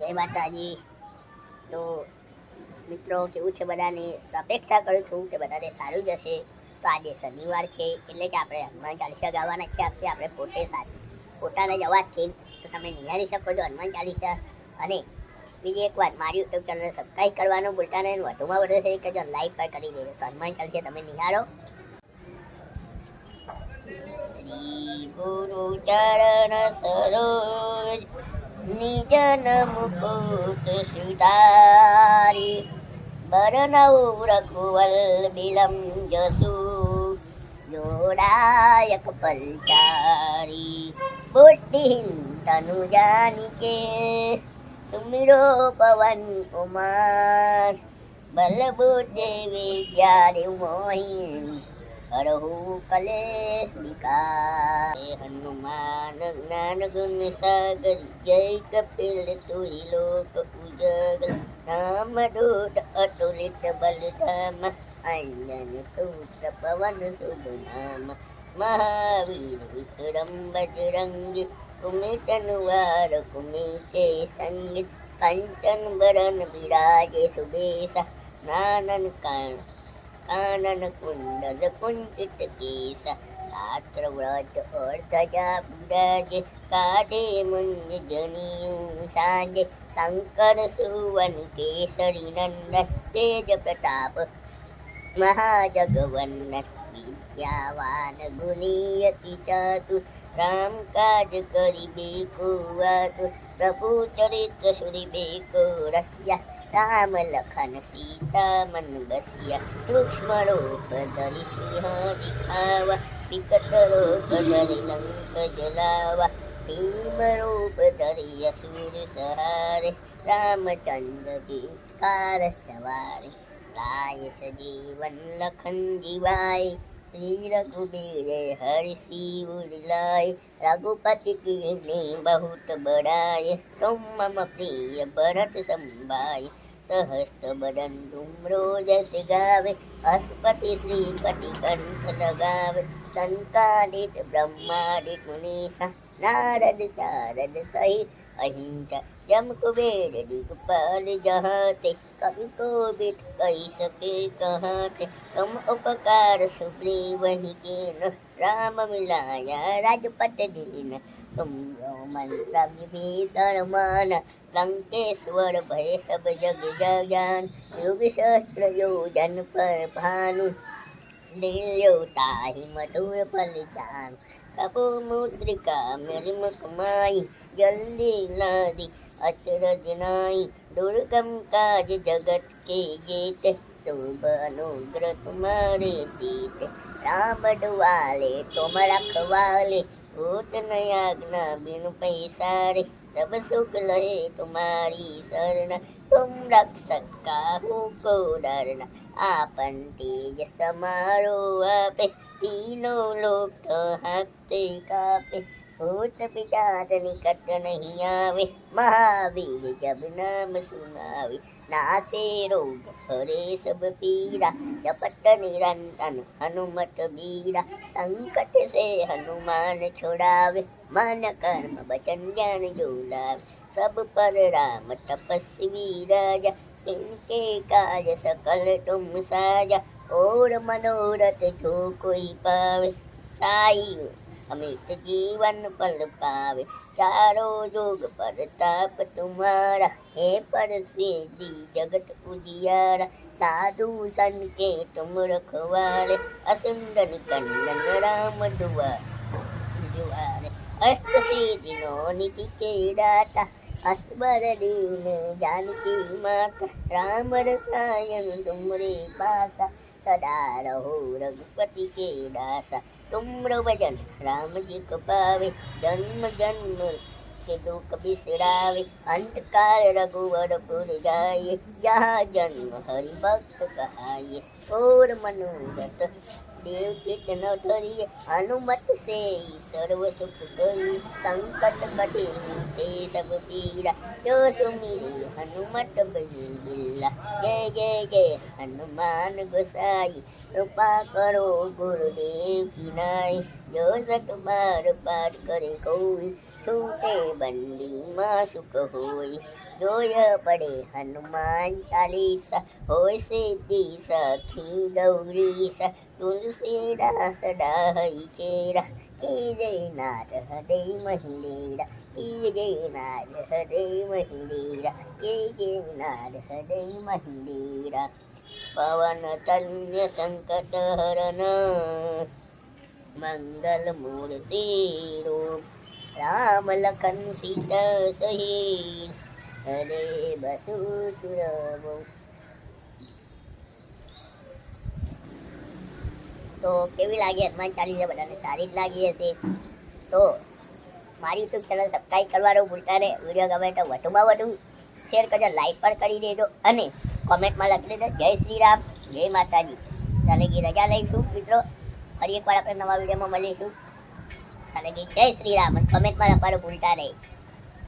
જય માતાજી. તો મિત્રો, કેવું છે બધાને? અપેક્ષા કરું છું કે બધાને સારું જશે તો આજે શનિવાર છે, એટલે કે આપણે હનુમાન ચાલીસા ગાવાના છે. આપણે આપણે પોતે પોતાના જ અવાજથી તો તમે નિહાળી શકો છો હનુમાન ચાલીસા. અને બીજી એક વાત, મારી યુટ્યુબ ચેનલને સબસ્ક્રાઈબ કરવાનું ભૂલતા નહીં. વધુમાં વધુ છે, કે જો લાઈક પર કરી દેજો. તો હનુમાન ચાલીસા તમે નિહાળો. શ્રી ગુરુ ચરણ સરોજ. નિજન મુકુટ સુધારી બરનૌ રઘુવલ બિલમ જસુ જોડાયક પલચારી બુદ્ધિહીન તનુ જાનિકે સુમિરો પવન કુમાર બલ બુદ્ધિ વિદ્યા મોહિન હરહુ કલેશ વિકાર હે હનુમાન જ્ઞાન ગુણ સાગર, જય કપિલ તુહી લોક ઉજગલ. નામ દૂત અતુલિત બલધામ અંજન પુત્ર પવન શુભ નામ. મહાવીર વિક્રમ બજરંગી કુમિત નુવાર કુમિતે સંગીત કંચન બરન બિરાજે સુબેસા, નાનન કાણ आनन कुंडल कुंचित केस रात्र व्रत अर्थजा ब्रज काढे मुंज जनियू सांजे शंकर सुवन केसरी नंदन तेज प्रताप महाजगवंदन विद्यावान गुणीयति चातु राम काज करिबे को प्रभु चरित्र सुरिबे રામ લખન સીતા મન બસિયા સૂક્ષ્મ રૂપ ધરી સિંહ દિખાવા વિકટ રૂપ ધરી લંક જલાવા, ભીમ રૂપ ધરી અસુર સહારે, રામચંદ્ર કાર સવારે રાય સજીવન લખન જીવાય શ્રી રઘુબીર હરષી ઉરલાય રઘુપતિ કીર્તિ બહુત બડાય તુમ મમ પ્રિય ભરત સંભાય સહસ્ત બદન ધુમ્રો જસ ગાવે અસ્પતિ શ્રીપતિ કંઠ લગાવે સંકાલિત બ્રહ્માદિ મુનીસા નારદ સારદ સહિત અહિંસા જમ કુબેર દીગપાલ જહાતે. કવિ કો બેઠ કહી શકે કહાતે. તમ ઉપકાર સુગ્રી વહી કે રામ મિલાયા રાજપટ દીન. તુમ મંત્ર વિભીષણ માન લંકેશ્વર ભય સબ જગ જગાન યુગ શસ્ત્ર યોજન પર ભાનુ દિલ્યોતા હિ મધુર ફલિતાન. કપુ મુદ્રિકા મૃમકમાઈ फल जान कपू मुद्रिका मेरी मुखमाई जल्दी लादी अचरज नाई दुर्गम काज जगत के जेते शुभ अनुग्रह तुम्हारे तीत राम डुवाले तुम रखवाले भूत नयाज्ञा बिनु पैसारे तब सुख लहे तुम्हारी शरण तुम रक्षक काहू को डरना आपन तेज समारो आपे तीनों लोक तो हाकते कापे भूत पिचात निकट नहीं आवे महावीर जब नाम सुनावे नासे रोग हरे सब पीरा जपत निरंतन हनुमत बीरा संकट से हनुमान छुड़ावे मन कर्म वचन ज्ञान जोलावे सब पर राम तपस्वी राजा इनके काज सकल तुम साजा और मनोरथ जो कोई पावे साई અમિત જીવન ફલ પાવે ચારો જોગ પરતાપ તુમારા. હે પરસેજી જગત ઉજિયારા. સાધુ સંત કે તુમ રખવારે અસુંદન કંદન રામ દુવાર દુવારે અસ્ત શ્રીજીનો નીતિ કે દાતા અસ્બર દેવન જાનકી માતા. રામ રસાયન તુમરે પાસા. સદા રહો રઘુપતિ કે દાસા तुम्र भजन राम जी को पावे जन्म जन्म के दुख बिसरावे अंत काल रघुवर पुर जाए जहाँ जन्म हरि भक्त कहाये और मनोरथ દેવ કીર્તનો ધરી હનુમત સે સર્વ સુખ ગરી સંકટ કટે તે સબ પીરા જો સુમિરી હનુમત બિલ્લા જય જય જય હનુમાન ગોસાઈ. કૃપા કરો ગુરુદેવ કિનાય જો સતબાર પાઠ કરે કોઈ, છૂટે બંદીમાં સુખ હોય. જોય પડે હનુમાન ચાલીસા, હોય સિદ્ધિ સખી ગૌરીસા તુલસીદાસ ડાહી ચેરા, કી જય નાથ હરે મહિલેરા કી જય નાથ હરે મહિલેરા કી જય નાથ હરે મહિલેરા પવન, તન્ય, સંકટ, હરણ, મંગલ મૂર્તિ રૂપ, રામ લખન, સીતા સહિત હરે બસુ બહુ તો કેવી લાગી હનુમાન ચાલીસા? બધાને સારી જ લાગી હશે. તો મારી યુટ્યુબ ચેનલ સબસ્ક્રાઈબ કરવાનું ભૂલતા નહીં. વીડિયો ગમે તો વધુમાં વધુ શેર કરજો લાઈક પણ કરી દેજો અને કોમેન્ટમાં લખી દેજો. જય શ્રી રામ જય માતાજી. ચાલે કે રજા લઈશું મિત્રો. ફરી એકવાર આપણે નવા વિડીયોમાં મળીશું. ચાલે કે જય શ્રી રામ અને કોમેન્ટમાં લખવાનું ભૂલતા નહીં.